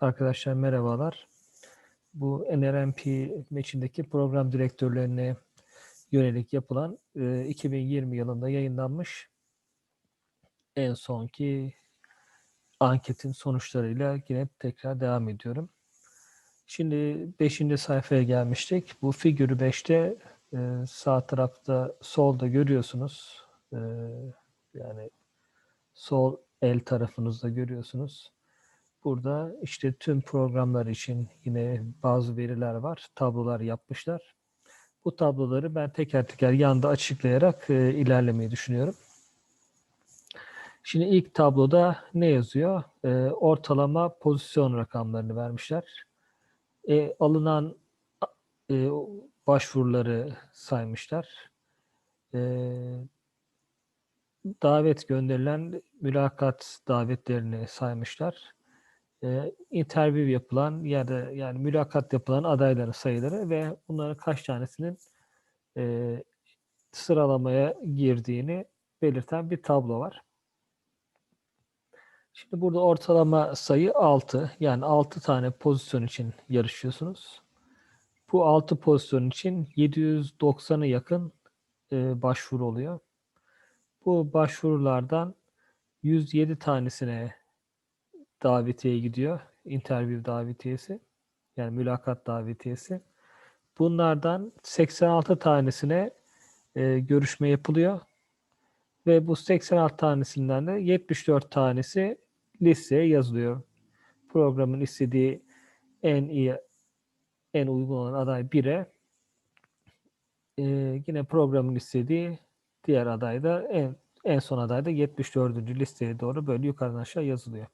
Arkadaşlar merhabalar. Bu NRMP içindeki program direktörlerine yönelik yapılan e, 2020 yılında yayınlanmış en sonki anketin sonuçlarıyla yine tekrar devam ediyorum. Şimdi 5. sayfaya gelmiştik. Bu figürü 5'te e, sağ tarafta solda görüyorsunuz. E, yani sol el tarafınızda görüyorsunuz. Burada işte tüm programlar için yine bazı veriler var. Tablolar yapmışlar. Bu tabloları ben teker teker yanda açıklayarak e, ilerlemeyi düşünüyorum. Şimdi ilk tabloda ne yazıyor? E, ortalama pozisyon rakamlarını vermişler. E, alınan e, başvuruları saymışlar. E, davet gönderilen mülakat davetlerini saymışlar. E, interview yapılan ya da yani mülakat yapılan adayların sayıları ve bunların kaç tanesinin e, sıralamaya girdiğini belirten bir tablo var. Şimdi burada ortalama sayı 6. Yani 6 tane pozisyon için yarışıyorsunuz. Bu 6 pozisyon için 790'a yakın e, başvuru oluyor. Bu başvurulardan 107 tanesine davetiye gidiyor. Interview davetiyesi. Yani mülakat davetiyesi. Bunlardan 86 tanesine e, görüşme yapılıyor. Ve bu 86 tanesinden de 74 tanesi listeye yazılıyor. Programın istediği en iyi, en uygun olan aday 1'e e, yine programın istediği diğer aday da en, en son aday da 74. listeye doğru böyle yukarıdan aşağı yazılıyor.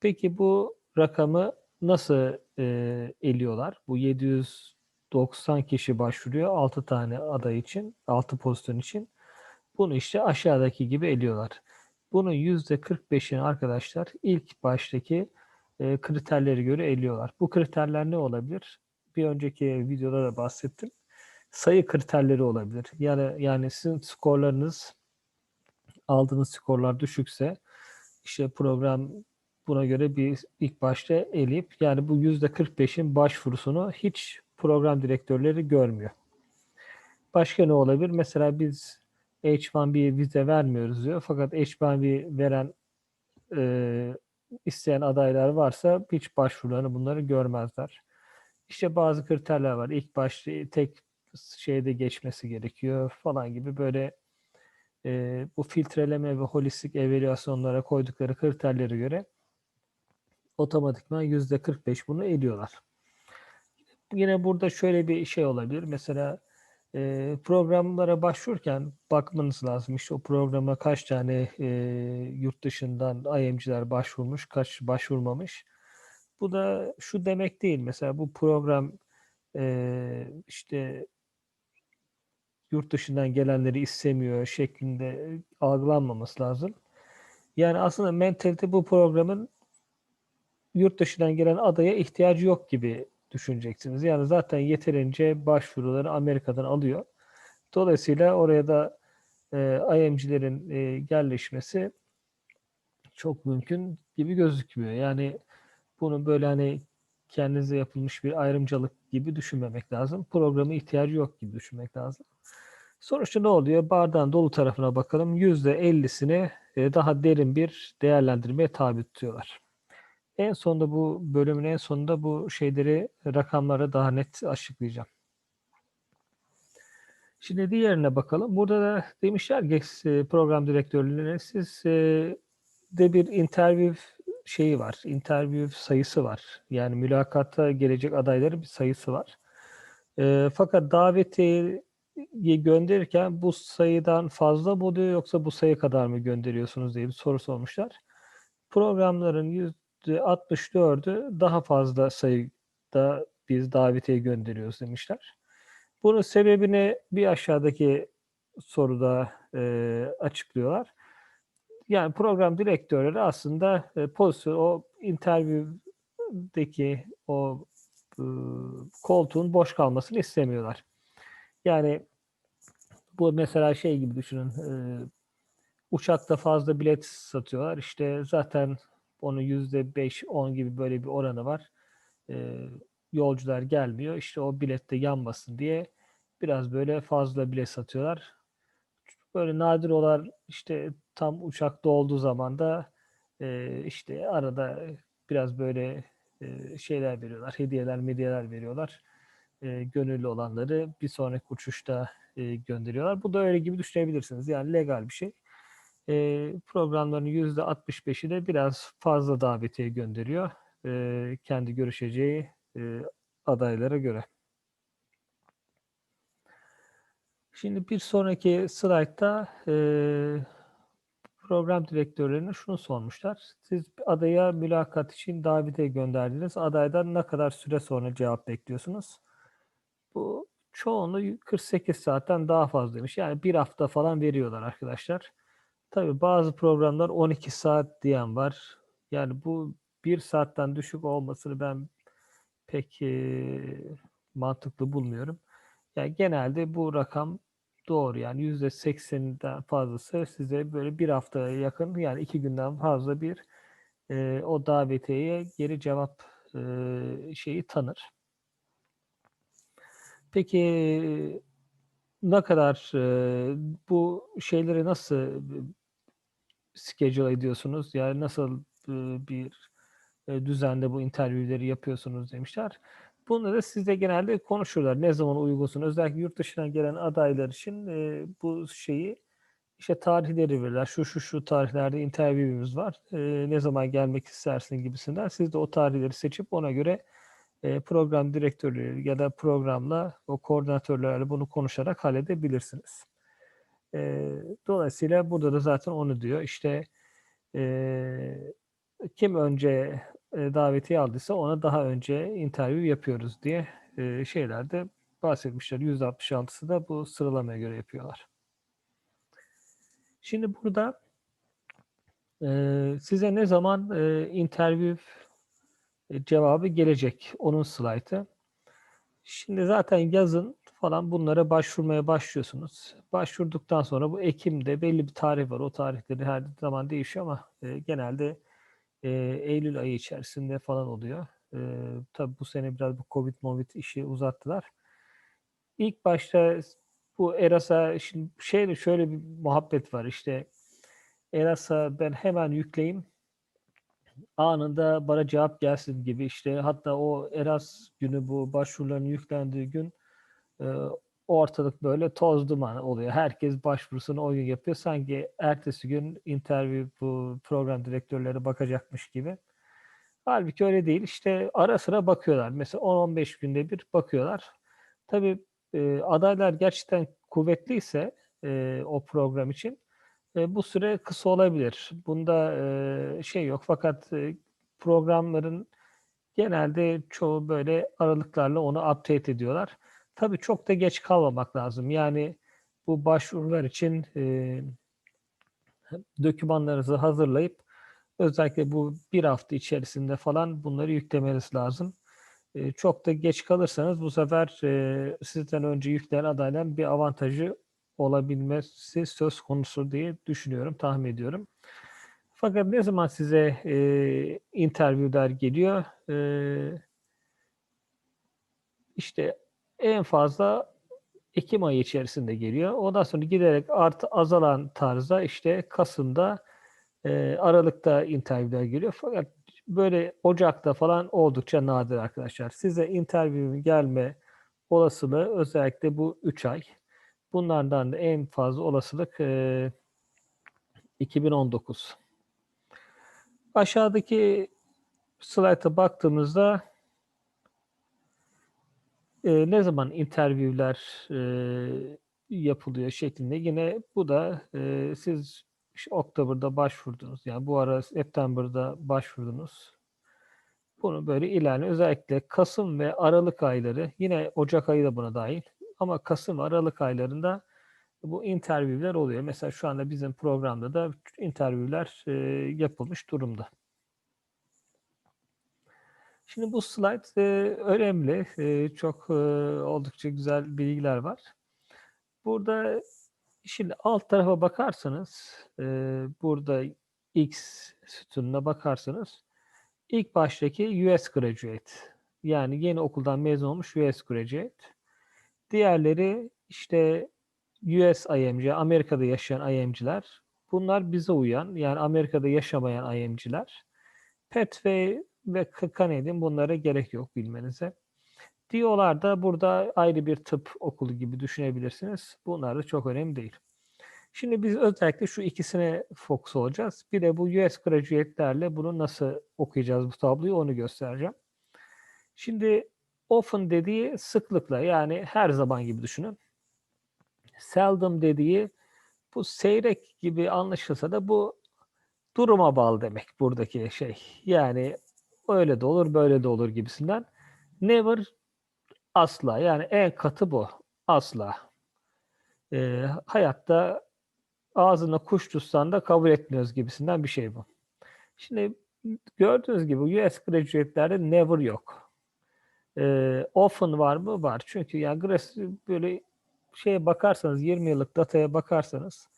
Peki bu rakamı nasıl e, eliyorlar? Bu 790 kişi başvuruyor 6 tane aday için, 6 pozisyon için. Bunu işte aşağıdaki gibi eliyorlar. Bunun %45'ini arkadaşlar ilk baştaki e, kriterleri göre eliyorlar. Bu kriterler ne olabilir? Bir önceki videoda da bahsettim. Sayı kriterleri olabilir. Yani yani sizin skorlarınız aldığınız skorlar düşükse işte program buna göre bir ilk başta eleyip yani bu %45'in başvurusunu hiç program direktörleri görmüyor. Başka ne olabilir? Mesela biz H1B vize vermiyoruz diyor. Fakat H1B veren e, isteyen adaylar varsa hiç başvurularını bunları görmezler. İşte bazı kriterler var. İlk başta tek şeyde geçmesi gerekiyor falan gibi böyle e, bu filtreleme ve holistik evaluasyonlara koydukları kriterlere göre otomatikman yüzde 45 bunu ediyorlar. Yine burada şöyle bir şey olabilir. Mesela e, programlara başvururken bakmanız lazım. İşte o programa kaç tane e, yurt dışından IMC'ler başvurmuş, kaç başvurmamış. Bu da şu demek değil. Mesela bu program e, işte yurt dışından gelenleri istemiyor şeklinde algılanmaması lazım. Yani aslında mentalite bu programın yurt dışından gelen adaya ihtiyacı yok gibi düşüneceksiniz. Yani zaten yeterince başvuruları Amerika'dan alıyor. Dolayısıyla oraya da e, IMC'lerin e, yerleşmesi çok mümkün gibi gözükmüyor. Yani bunu böyle hani kendinize yapılmış bir ayrımcılık gibi düşünmemek lazım. Programı ihtiyacı yok gibi düşünmek lazım. Sonuçta ne oluyor? Bardağın dolu tarafına bakalım. %50'sini e, daha derin bir değerlendirmeye tabi tutuyorlar. En sonunda bu bölümün en sonunda bu şeyleri rakamları daha net açıklayacağım. Şimdi diğerine bakalım. Burada da demişler ki e, program direktörlüğüne siz e, de bir interview şeyi var. Interview sayısı var. Yani mülakata gelecek adayların bir sayısı var. E, fakat davetiye gönderirken bu sayıdan fazla mı oluyor yoksa bu sayı kadar mı gönderiyorsunuz diye bir soru sormuşlar. Programların %64'ü daha fazla sayıda biz davetiye gönderiyoruz demişler. Bunun sebebini bir aşağıdaki soruda e, açıklıyorlar. Yani program direktörleri aslında e, pozisyon, o interview'deki o e, koltuğun boş kalmasını istemiyorlar. Yani bu mesela şey gibi düşünün. E, uçakta fazla bilet satıyorlar. İşte zaten Onun %5-10 gibi böyle bir oranı var. E, yolcular gelmiyor. İşte o bilette yanmasın diye biraz böyle fazla bilet satıyorlar. Böyle nadir olan işte tam uçakta olduğu zaman da e, işte arada biraz böyle e, şeyler veriyorlar. Hediyeler, medyeler veriyorlar. E, gönüllü olanları bir sonraki uçuşta e, gönderiyorlar. Bu da öyle gibi düşünebilirsiniz. Yani legal bir şey. E, programların %65'i de biraz fazla davetiye gönderiyor. E, kendi görüşeceği e, adaylara göre. Şimdi bir sonraki slaytta e, program direktörlerine şunu sormuşlar. Siz adaya mülakat için davete gönderdiniz. Adaydan ne kadar süre sonra cevap bekliyorsunuz? Bu çoğunu 48 saatten daha fazlaymış. Yani bir hafta falan veriyorlar arkadaşlar. Tabii bazı programlar 12 saat diyen var. Yani bu bir saatten düşük olmasını ben pek e, mantıklı bulmuyorum. Yani genelde bu rakam doğru. Yani yüzde sekseninden fazlası size böyle bir haftaya yakın yani iki günden fazla bir e, o davetiyeye geri cevap e, şeyi tanır. Peki ne kadar e, bu şeyleri nasıl schedule ediyorsunuz? Yani nasıl bir e, düzende bu interviewleri yapıyorsunuz demişler. Da sizde genelde konuşurlar. Ne zaman uygunsun? Özellikle yurt dışından gelen adaylar için e, bu şeyi işte tarihleri verirler. Şu şu şu tarihlerde interview'imiz var. E, ne zaman gelmek istersin gibisinden. Siz de o tarihleri seçip ona göre program direktörleri ya da programla o koordinatörlerle bunu konuşarak halledebilirsiniz. E, dolayısıyla burada da zaten onu diyor. İşte e, kim önce e, davetiye aldıysa ona daha önce interview yapıyoruz diye e, şeylerde bahsetmişler. %66'sı da bu sıralamaya göre yapıyorlar. Şimdi burada e, size ne zaman e, interview e, cevabı gelecek onun slaytı. Şimdi zaten yazın falan bunlara başvurmaya başlıyorsunuz. Başvurduktan sonra bu Ekim'de belli bir tarih var. O tarihleri her zaman değişiyor ama e, genelde e, Eylül ayı içerisinde falan oluyor. E, tabii bu sene biraz bu Covid Covid işi uzattılar. İlk başta bu Eras'a şimdi şey şöyle bir muhabbet var işte Eras'a ben hemen yükleyeyim anında bana cevap gelsin gibi işte hatta o Eras günü bu başvuruların yüklendiği gün ortalık böyle toz duman oluyor. Herkes başvurusunu o gün yapıyor. Sanki ertesi gün interview bu program direktörleri bakacakmış gibi. Halbuki öyle değil. İşte ara sıra bakıyorlar. Mesela 10-15 günde bir bakıyorlar. Tabii e, adaylar gerçekten kuvvetliyse e, o program için e, bu süre kısa olabilir. Bunda e, şey yok. Fakat e, programların genelde çoğu böyle aralıklarla onu update ediyorlar. Tabii çok da geç kalmamak lazım. Yani bu başvurular için e, dokümanlarınızı hazırlayıp özellikle bu bir hafta içerisinde falan bunları yüklemeniz lazım. E, çok da geç kalırsanız bu sefer e, sizden önce yükleyen adayların bir avantajı olabilmesi söz konusu diye düşünüyorum, tahmin ediyorum. Fakat ne zaman size e, interviewler geliyor? E, işte en fazla Ekim ayı içerisinde geliyor. Ondan sonra giderek artı azalan tarzda işte Kasım'da e, Aralık'ta interviewler geliyor. Fakat böyle Ocak'ta falan oldukça nadir arkadaşlar. Size interview'in gelme olasılığı özellikle bu 3 ay. Bunlardan da en fazla olasılık e, 2019. Aşağıdaki slayta baktığımızda e, ne zaman interviewler e, yapılıyor şeklinde yine bu da e, siz işte Oktober'da başvurdunuz. Yani bu ara September'da başvurdunuz. Bunu böyle ilerle özellikle Kasım ve Aralık ayları yine Ocak ayı da buna dahil ama Kasım Aralık aylarında bu interviewler oluyor. Mesela şu anda bizim programda da interviewler e, yapılmış durumda. Şimdi bu slide e, önemli. E, çok e, oldukça güzel bilgiler var. Burada şimdi alt tarafa bakarsanız e, burada X sütununa bakarsanız ilk baştaki US graduate yani yeni okuldan mezun olmuş US graduate. Diğerleri işte US IMC, Amerika'da yaşayan IMC'ler. Bunlar bize uyan, yani Amerika'da yaşamayan IMC'ler. Petway ve Canadian bunlara gerek yok bilmenize. Diyorlar da burada ayrı bir tıp okulu gibi düşünebilirsiniz. Bunlar da çok önemli değil. Şimdi biz özellikle şu ikisine fokus olacağız. Bir de bu US graduate'lerle bunu nasıl okuyacağız bu tabloyu onu göstereceğim. Şimdi often dediği sıklıkla yani her zaman gibi düşünün. Seldom dediği bu seyrek gibi anlaşılsa da bu duruma bağlı demek buradaki şey. Yani öyle de olur böyle de olur gibisinden. Never asla yani en katı bu. Asla. Ee, hayatta ağzına kuş tutsan da kabul etmiyoruz gibisinden bir şey bu. Şimdi gördüğünüz gibi US graduate'lerde never yok. Ee, often var mı? Var. Çünkü yani böyle şeye bakarsanız 20 yıllık dataya bakarsanız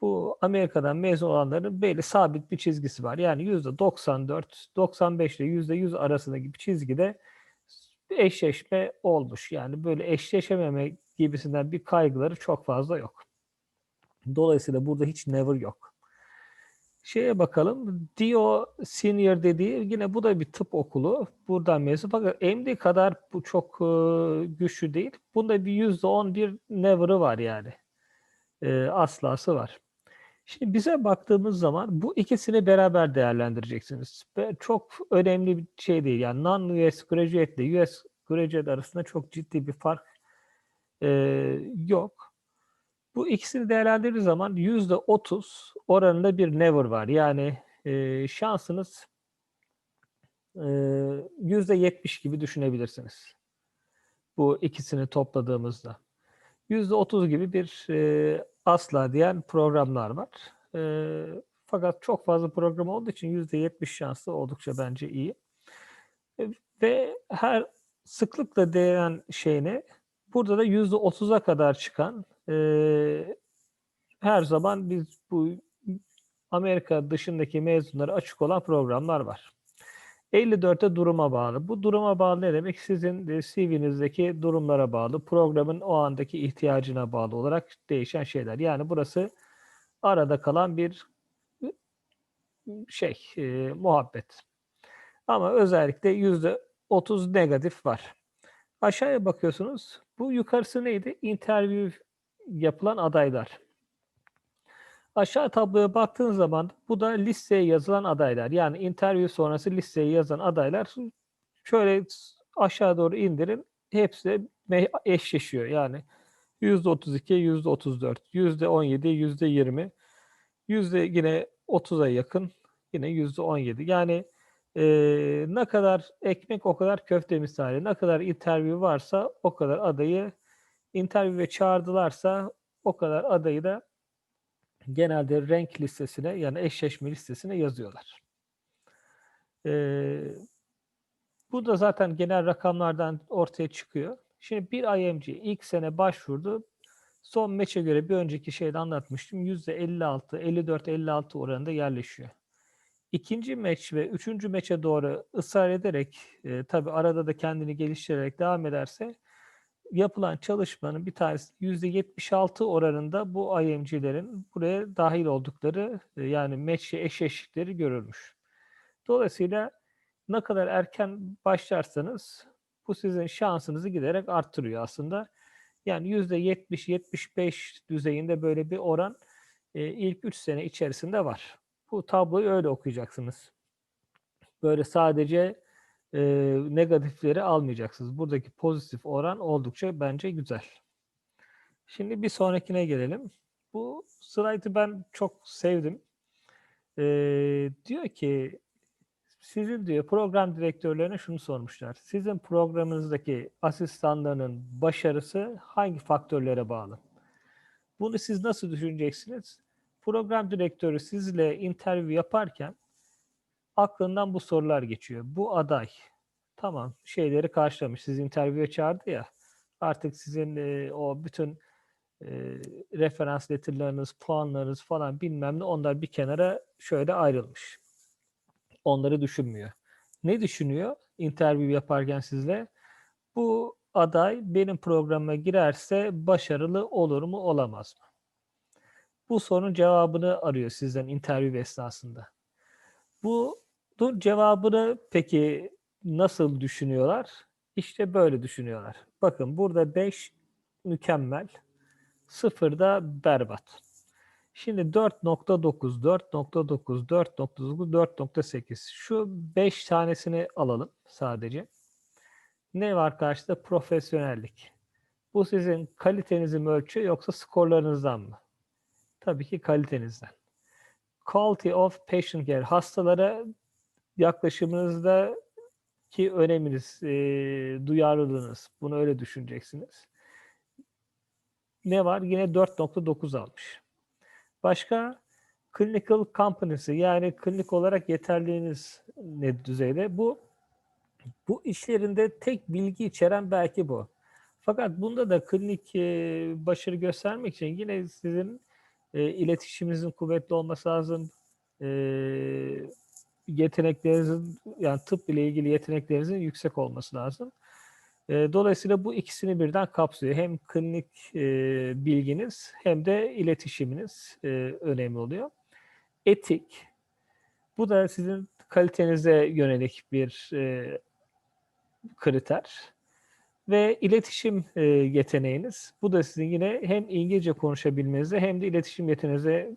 bu Amerika'dan mezun olanların belli sabit bir çizgisi var. Yani %94, 95 ile %100 arasındaki bir çizgide eşleşme olmuş. Yani böyle eşleşememe gibisinden bir kaygıları çok fazla yok. Dolayısıyla burada hiç never yok. Şeye bakalım. Dio Senior dediği yine bu da bir tıp okulu. Buradan mezun. Fakat MD kadar bu çok e, güçlü değil. Bunda bir yüzde on bir never'ı var yani. E, aslası var. Şimdi bize baktığımız zaman bu ikisini beraber değerlendireceksiniz. Ve çok önemli bir şey değil. Yani non-US graduate ile US graduate arasında çok ciddi bir fark e, yok. Bu ikisini değerlendirdiği zaman yüzde otuz oranında bir never var. Yani e, şansınız yüzde yetmiş gibi düşünebilirsiniz. Bu ikisini topladığımızda. Yüzde otuz gibi bir e, asla diyen programlar var. E, fakat çok fazla program olduğu için yüzde yetmiş şansı oldukça bence iyi. E, ve her sıklıkla değen şeyine burada da yüzde otuza kadar çıkan e, her zaman biz bu Amerika dışındaki mezunlara açık olan programlar var. 54'te duruma bağlı. Bu duruma bağlı ne demek? Sizin CV'nizdeki durumlara bağlı, programın o andaki ihtiyacına bağlı olarak değişen şeyler. Yani burası arada kalan bir şey, e, muhabbet. Ama özellikle yüzde 30 negatif var. Aşağıya bakıyorsunuz. Bu yukarısı neydi? Interview yapılan adaylar. Aşağı tabloya baktığın zaman bu da listeye yazılan adaylar. Yani interview sonrası listeye yazan adaylar şöyle aşağı doğru indirin. Hepsi eşleşiyor. Yani %32, %34, %17, %20, yüzde yine 30'a yakın yine %17. Yani e, ne kadar ekmek o kadar köfte misali. Ne kadar interview varsa o kadar adayı interview'e çağırdılarsa o kadar adayı da genelde renk listesine yani eşleşme listesine yazıyorlar. Ee, bu da zaten genel rakamlardan ortaya çıkıyor. Şimdi bir IMG ilk sene başvurdu. Son meçe göre bir önceki şeyde anlatmıştım. %56, 54-56 oranında yerleşiyor. İkinci meç ve üçüncü meçe doğru ısrar ederek, e, tabi arada da kendini geliştirerek devam ederse yapılan çalışmanın bir tanesi %76 oranında bu IMG'lerin buraya dahil oldukları e, yani meçe eşleştikleri görülmüş. Dolayısıyla ne kadar erken başlarsanız bu sizin şansınızı giderek arttırıyor aslında. Yani %70-75 düzeyinde böyle bir oran e, ilk 3 sene içerisinde var. Bu tabloyu öyle okuyacaksınız. Böyle sadece e, negatifleri almayacaksınız. Buradaki pozitif oran oldukça bence güzel. Şimdi bir sonrakine gelelim. Bu slaytı ben çok sevdim. E, diyor ki sizin diyor program direktörlerine şunu sormuşlar. Sizin programınızdaki asistanlarının başarısı hangi faktörlere bağlı? Bunu siz nasıl düşüneceksiniz? Program direktörü sizle interview yaparken aklından bu sorular geçiyor. Bu aday tamam şeyleri karşılamış. Siz interview'e çağırdı ya. Artık sizin e, o bütün e, referans letterlarınız, puanlarınız falan bilmem ne onlar bir kenara şöyle ayrılmış. Onları düşünmüyor. Ne düşünüyor interview yaparken sizle? Bu aday benim programıma girerse başarılı olur mu olamaz mı? Bu sorunun cevabını arıyor sizden interview esnasında. Bu cevabını peki nasıl düşünüyorlar? İşte böyle düşünüyorlar. Bakın burada 5 mükemmel, 0 da berbat. Şimdi 4.9, 4.9, 4.9, 4.8. Şu 5 tanesini alalım sadece. Ne var karşıda? Profesyonellik. Bu sizin kalitenizi mi ölçüyor yoksa skorlarınızdan mı? Tabii ki kalitenizden. Quality of patient care. Hastalara yaklaşımınızda ki öneminiz, e, duyarlılığınız. Bunu öyle düşüneceksiniz. Ne var? Yine 4.9 almış. Başka clinical competency yani klinik olarak yeterliğiniz ne düzeyde? Bu bu işlerinde tek bilgi içeren belki bu. Fakat bunda da klinik e, başarı göstermek için yine sizin e, iletişiminizin kuvvetli olması lazım. E, yeteneklerinizin yani tıp ile ilgili yeteneklerinizin yüksek olması lazım. E, dolayısıyla bu ikisini birden kapsıyor. Hem klinik e, bilginiz hem de iletişiminiz e, önemli oluyor. Etik, bu da sizin kalitenize yönelik bir e, kriter. Ve iletişim e, yeteneğiniz, bu da sizin yine hem İngilizce konuşabilmenize hem de iletişim yeteneğinize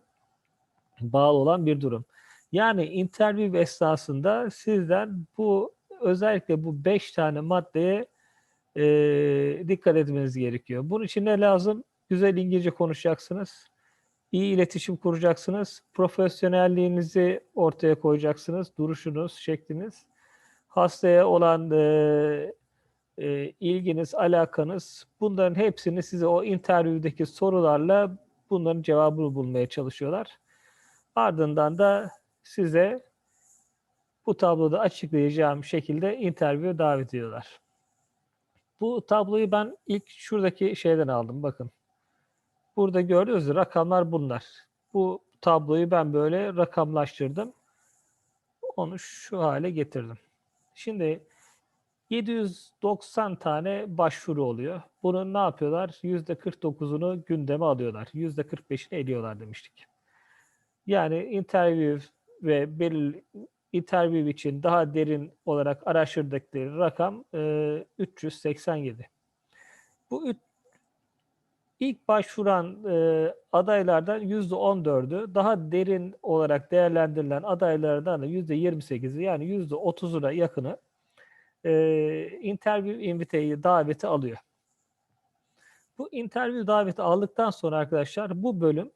bağlı olan bir durum. Yani interview esnasında sizden bu özellikle bu beş tane maddeye e, dikkat etmeniz gerekiyor. Bunun için ne lazım? Güzel İngilizce konuşacaksınız. iyi iletişim kuracaksınız. Profesyonelliğinizi ortaya koyacaksınız. Duruşunuz, şekliniz. Hastaya olan e, e, ilginiz, alakanız bunların hepsini size o interview'deki sorularla bunların cevabını bulmaya çalışıyorlar. Ardından da size bu tabloda açıklayacağım şekilde interview davet ediyorlar. Bu tabloyu ben ilk şuradaki şeyden aldım. Bakın. Burada gördüğünüz rakamlar bunlar. Bu tabloyu ben böyle rakamlaştırdım. Onu şu hale getirdim. Şimdi 790 tane başvuru oluyor. Bunun ne yapıyorlar? %49'unu gündeme alıyorlar. %45'ini ediyorlar demiştik. Yani interview ve belirli interview için daha derin olarak araştırdıkları rakam e, 387. Bu üç, ilk başvuran e, adaylardan %14'ü daha derin olarak değerlendirilen adaylardan da %28'i yani %30'una yakını e, interview inviteyi daveti alıyor. Bu interview daveti aldıktan sonra arkadaşlar bu bölüm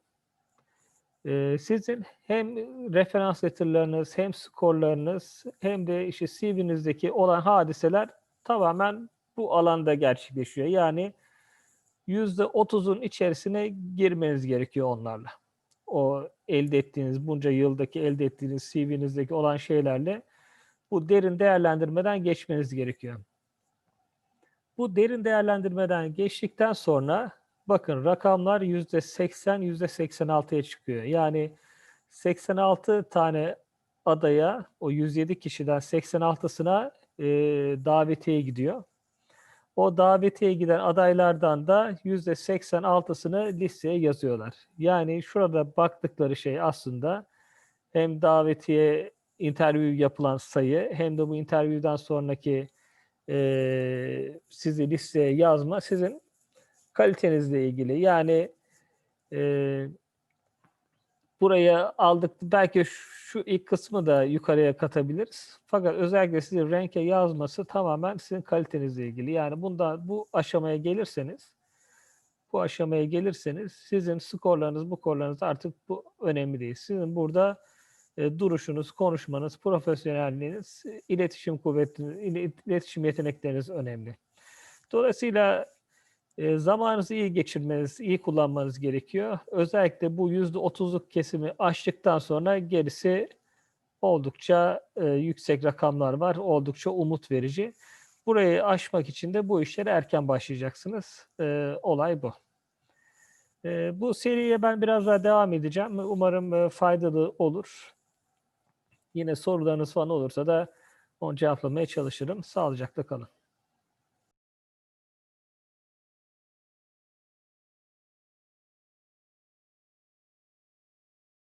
e, sizin hem referans letterlarınız hem skorlarınız hem de işte CV'nizdeki olan hadiseler tamamen bu alanda gerçekleşiyor. Yani yüzde otuzun içerisine girmeniz gerekiyor onlarla. O elde ettiğiniz bunca yıldaki elde ettiğiniz CV'nizdeki olan şeylerle bu derin değerlendirmeden geçmeniz gerekiyor. Bu derin değerlendirmeden geçtikten sonra bakın rakamlar yüzde 80, yüzde 86'ya çıkıyor. Yani 86 tane adaya o 107 kişiden 86'sına e, davetiye gidiyor. O davetiye giden adaylardan da yüzde 86'sını listeye yazıyorlar. Yani şurada baktıkları şey aslında hem davetiye interview yapılan sayı hem de bu interview'dan sonraki e, sizi listeye yazma sizin kalitenizle ilgili. Yani e, buraya aldık belki şu ilk kısmı da yukarıya katabiliriz. Fakat özellikle sizi renke yazması tamamen sizin kalitenizle ilgili. Yani bunda bu aşamaya gelirseniz bu aşamaya gelirseniz sizin skorlarınız, bu skorlarınız artık bu önemli değil. Sizin burada duruşunuz, konuşmanız, profesyonelliğiniz, iletişim kuvvetiniz, iletişim yetenekleriniz önemli. Dolayısıyla e, zamanınızı iyi geçirmeniz, iyi kullanmanız gerekiyor. Özellikle bu yüzde otuzluk kesimi aştıktan sonra gerisi oldukça e, yüksek rakamlar var, oldukça umut verici. Burayı aşmak için de bu işlere erken başlayacaksınız. E, olay bu. E, bu seriye ben biraz daha devam edeceğim. Umarım e, faydalı olur. Yine sorularınız falan olursa da onu cevaplamaya çalışırım. Sağlıcakla kalın.